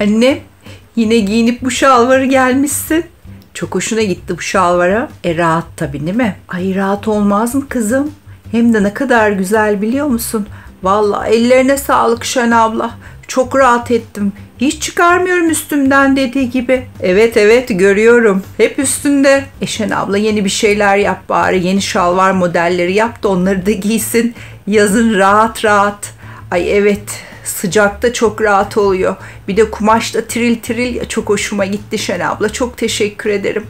Anne yine giyinip bu şalvarı gelmişsin. Çok hoşuna gitti bu şalvara. E rahat tabii değil mi? Ay rahat olmaz mı kızım? Hem de ne kadar güzel biliyor musun? Vallahi ellerine sağlık Şen abla. Çok rahat ettim. Hiç çıkarmıyorum üstümden dediği gibi. Evet evet görüyorum. Hep üstünde. Eşen abla yeni bir şeyler yap bari. Yeni şalvar modelleri yap da onları da giysin. Yazın rahat rahat. Ay evet sıcakta çok rahat oluyor. Bir de kumaşta tril tril çok hoşuma gitti Şen abla. Çok teşekkür ederim.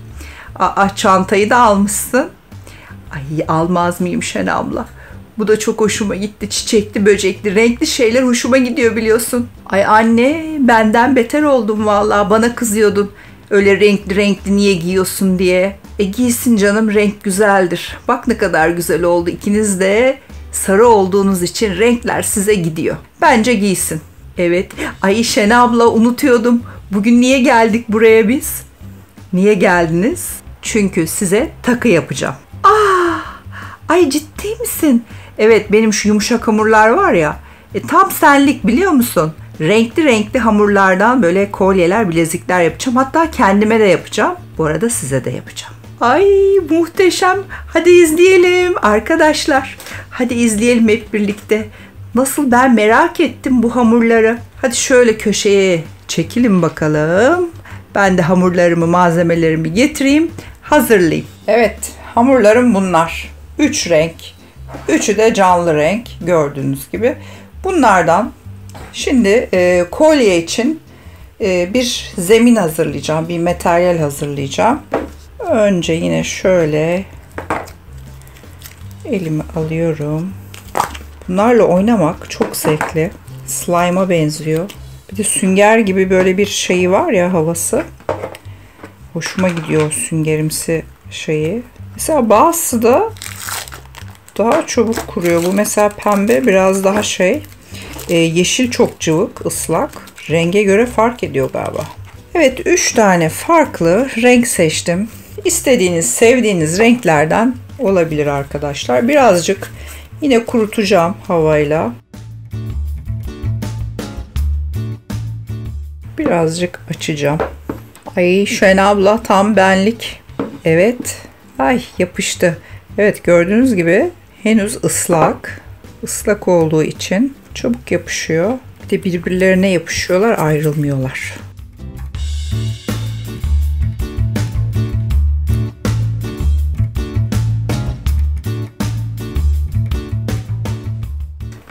Aa, çantayı da almışsın. Ay almaz mıyım Şen abla? Bu da çok hoşuma gitti. Çiçekli, böcekli, renkli şeyler hoşuma gidiyor biliyorsun. Ay anne benden beter oldum vallahi. Bana kızıyordun. Öyle renkli renkli niye giyiyorsun diye. E giysin canım renk güzeldir. Bak ne kadar güzel oldu. İkiniz de sarı olduğunuz için renkler size gidiyor. Bence giysin. Evet. Ay Şen abla unutuyordum. Bugün niye geldik buraya biz? Niye geldiniz? Çünkü size takı yapacağım. Ah! Ay ciddi misin? Evet benim şu yumuşak hamurlar var ya. E, tam senlik biliyor musun? Renkli renkli hamurlardan böyle kolyeler, bilezikler yapacağım. Hatta kendime de yapacağım. Bu arada size de yapacağım. Ay muhteşem. Hadi izleyelim arkadaşlar. Hadi izleyelim hep birlikte. Nasıl ben merak ettim bu hamurları. Hadi şöyle köşeye çekilin bakalım. Ben de hamurlarımı, malzemelerimi getireyim, hazırlayayım. Evet, hamurlarım bunlar. Üç renk. Üçü de canlı renk gördüğünüz gibi. Bunlardan şimdi e, kolye için e, bir zemin hazırlayacağım. Bir materyal hazırlayacağım. Önce yine şöyle elimi alıyorum. Bunlarla oynamak çok zevkli. Slime'a benziyor. Bir de sünger gibi böyle bir şeyi var ya havası. Hoşuma gidiyor süngerimsi şeyi. Mesela bazısı da daha çabuk kuruyor. Bu mesela pembe biraz daha şey. E, yeşil çok cıvık, ıslak. Renge göre fark ediyor galiba. Evet 3 tane farklı renk seçtim. İstediğiniz, sevdiğiniz renklerden olabilir arkadaşlar. Birazcık yine kurutacağım havayla. Birazcık açacağım. Ay Şen abla tam benlik. Evet. Ay yapıştı. Evet gördüğünüz gibi henüz ıslak. Islak olduğu için çabuk yapışıyor. Bir de birbirlerine yapışıyorlar ayrılmıyorlar.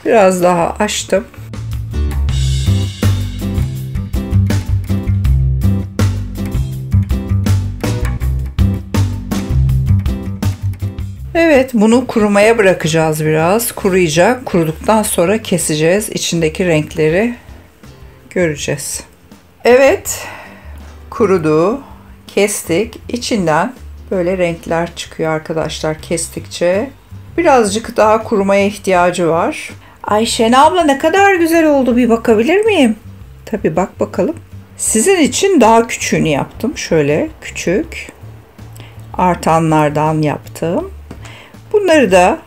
Biraz daha açtım. Evet bunu kurumaya bırakacağız biraz. Kuruyacak. Kuruduktan sonra keseceğiz. İçindeki renkleri göreceğiz. Evet kurudu. Kestik. İçinden böyle renkler çıkıyor arkadaşlar kestikçe. Birazcık daha kurumaya ihtiyacı var. Ayşen abla ne kadar güzel oldu bir bakabilir miyim? Tabii bak bakalım. Sizin için daha küçüğünü yaptım. Şöyle küçük artanlardan yaptım. Bunları da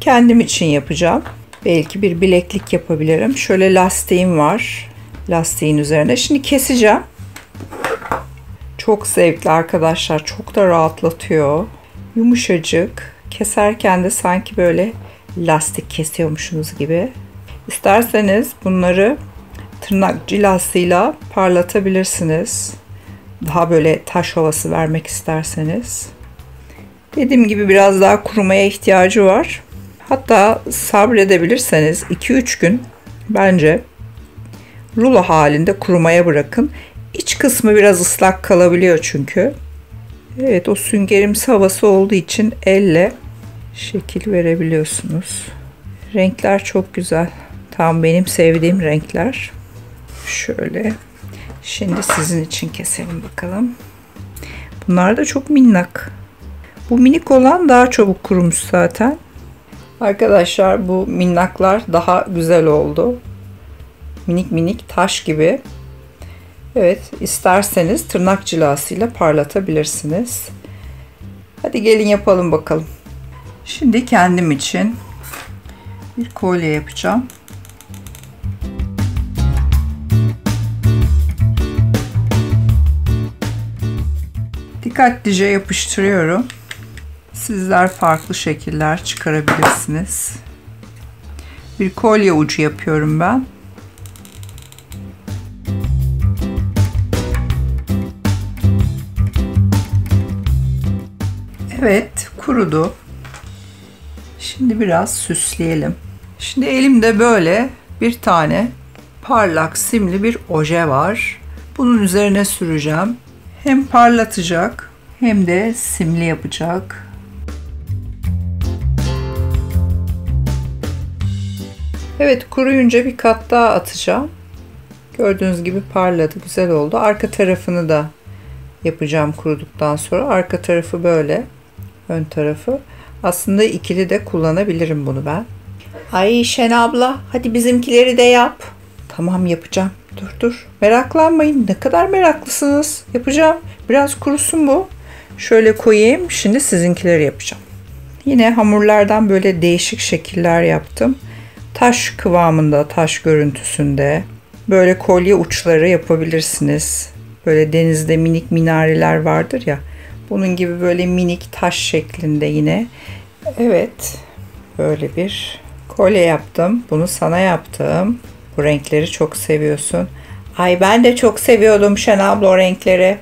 kendim için yapacağım. Belki bir bileklik yapabilirim. Şöyle lastiğim var. Lastiğin üzerine. Şimdi keseceğim. Çok zevkli arkadaşlar. Çok da rahatlatıyor. Yumuşacık. Keserken de sanki böyle lastik kesiyormuşsunuz gibi. İsterseniz bunları tırnak cilasıyla parlatabilirsiniz. Daha böyle taş havası vermek isterseniz. Dediğim gibi biraz daha kurumaya ihtiyacı var. Hatta sabredebilirseniz 2-3 gün bence rulo halinde kurumaya bırakın. İç kısmı biraz ıslak kalabiliyor çünkü. Evet o süngerimsi havası olduğu için elle şekil verebiliyorsunuz. Renkler çok güzel. Tam benim sevdiğim renkler. Şöyle. Şimdi sizin için keselim bakalım. Bunlar da çok minnak. Bu minik olan daha çabuk kurumuş zaten. Arkadaşlar bu minnaklar daha güzel oldu. Minik minik taş gibi. Evet isterseniz tırnak cilasıyla parlatabilirsiniz. Hadi gelin yapalım bakalım. Şimdi kendim için bir kolye yapacağım. Dikkatlice yapıştırıyorum. Sizler farklı şekiller çıkarabilirsiniz. Bir kolye ucu yapıyorum ben. Evet, kurudu. Şimdi biraz süsleyelim. Şimdi elimde böyle bir tane parlak simli bir oje var. Bunun üzerine süreceğim. Hem parlatacak hem de simli yapacak. Evet kuruyunca bir kat daha atacağım. Gördüğünüz gibi parladı, güzel oldu. Arka tarafını da yapacağım kuruduktan sonra. Arka tarafı böyle, ön tarafı. Aslında ikili de kullanabilirim bunu ben. Ay Şen abla hadi bizimkileri de yap. Tamam yapacağım. Dur dur. Meraklanmayın. Ne kadar meraklısınız. Yapacağım. Biraz kurusun bu. Şöyle koyayım. Şimdi sizinkileri yapacağım. Yine hamurlardan böyle değişik şekiller yaptım. Taş kıvamında, taş görüntüsünde. Böyle kolye uçları yapabilirsiniz. Böyle denizde minik minareler vardır ya. Bunun gibi böyle minik taş şeklinde yine. Evet. Böyle bir kolye yaptım. Bunu sana yaptım. Bu renkleri çok seviyorsun. Ay ben de çok seviyordum Şen abla o renkleri.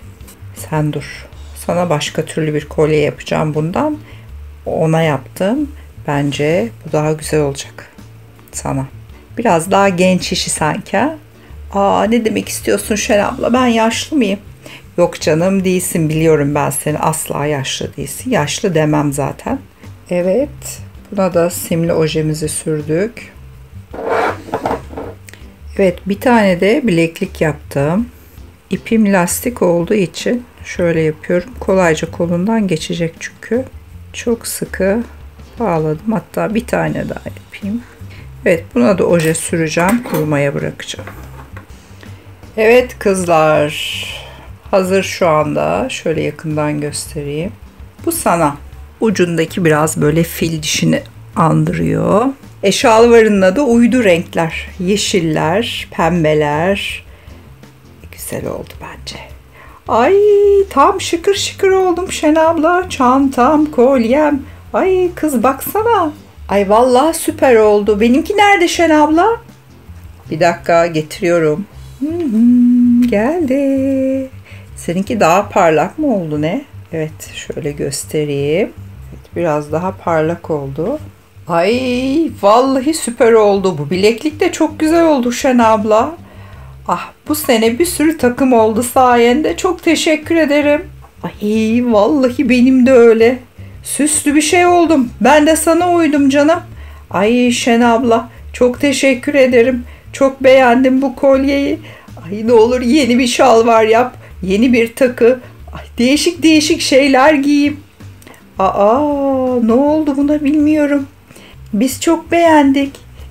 Sen dur. Sana başka türlü bir kolye yapacağım bundan. Ona yaptım. Bence bu daha güzel olacak. Sana. Biraz daha genç işi sanki. Aa ne demek istiyorsun Şen abla? Ben yaşlı mıyım? Yok canım değilsin biliyorum ben seni asla yaşlı değilsin. Yaşlı demem zaten. Evet buna da simli ojemizi sürdük. Evet bir tane de bileklik yaptım. İpim lastik olduğu için şöyle yapıyorum. Kolayca kolundan geçecek çünkü. Çok sıkı bağladım. Hatta bir tane daha yapayım. Evet buna da oje süreceğim. Kurumaya bırakacağım. Evet kızlar. Hazır şu anda. Şöyle yakından göstereyim. Bu sana. Ucundaki biraz böyle fil dişini andırıyor. E şalvarının da uydu renkler. Yeşiller, pembeler. Güzel oldu bence. Ay tam şıkır şıkır oldum Şen abla. Çantam, kolyem. Ay kız baksana. Ay vallahi süper oldu. Benimki nerede Şen abla? Bir dakika getiriyorum. Hı hı, geldi. Seninki daha parlak mı oldu ne? Evet şöyle göstereyim. Evet, biraz daha parlak oldu. Ay vallahi süper oldu. Bu bileklik de çok güzel oldu Şen abla. Ah bu sene bir sürü takım oldu sayende. Çok teşekkür ederim. Ay vallahi benim de öyle. Süslü bir şey oldum. Ben de sana uydum canım. Ay Şen abla çok teşekkür ederim. Çok beğendim bu kolyeyi. Ay ne olur yeni bir şal var yap. Yeni bir takı. Değişik değişik şeyler giyeyim. Aa ne oldu buna bilmiyorum. Biz çok beğendik.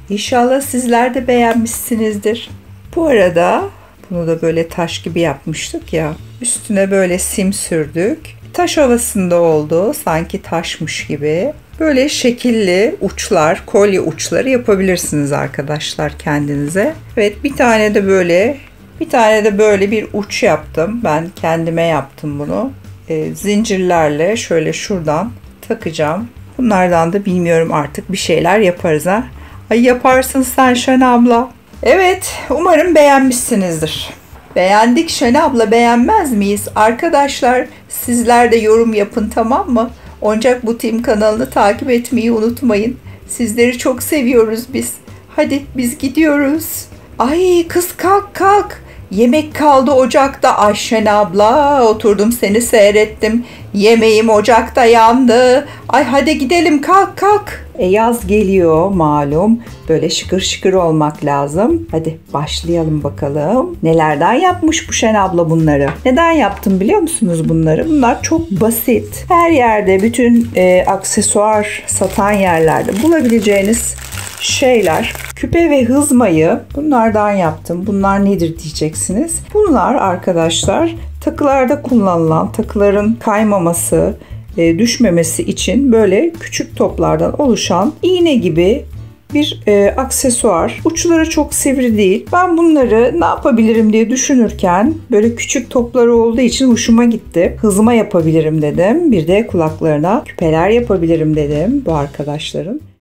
İnşallah sizler de beğenmişsinizdir. Bu arada bunu da böyle taş gibi yapmıştık ya. Üstüne böyle sim sürdük. Taş havasında oldu. Sanki taşmış gibi. Böyle şekilli uçlar, kolye uçları yapabilirsiniz arkadaşlar kendinize. Evet bir tane de böyle bir tane de böyle bir uç yaptım. Ben kendime yaptım bunu. E, zincirlerle şöyle şuradan takacağım. Bunlardan da bilmiyorum artık bir şeyler yaparız ha. Ay yaparsın sen Şen abla. Evet umarım beğenmişsinizdir. Beğendik Şen abla beğenmez miyiz? Arkadaşlar sizler de yorum yapın tamam mı? Oncak bu Team kanalını takip etmeyi unutmayın. Sizleri çok seviyoruz biz. Hadi biz gidiyoruz. Ay kız kalk kalk. Yemek kaldı ocakta Ayşen abla. Oturdum seni seyrettim. Yemeğim ocakta yandı. Ay hadi gidelim kalk kalk. E yaz geliyor malum. Böyle şıkır şıkır olmak lazım. Hadi başlayalım bakalım. Nelerden yapmış bu Şen abla bunları? Neden yaptım biliyor musunuz bunları? Bunlar çok basit. Her yerde bütün e, aksesuar satan yerlerde bulabileceğiniz şeyler. Küpe ve hızmayı bunlardan yaptım. Bunlar nedir diyeceksiniz. Bunlar arkadaşlar takılarda kullanılan takıların kaymaması, e, düşmemesi için böyle küçük toplardan oluşan iğne gibi bir e, aksesuar. Uçları çok sivri değil. Ben bunları ne yapabilirim diye düşünürken böyle küçük topları olduğu için hoşuma gitti. Hızıma yapabilirim dedim. Bir de kulaklarına küpeler yapabilirim dedim bu arkadaşların.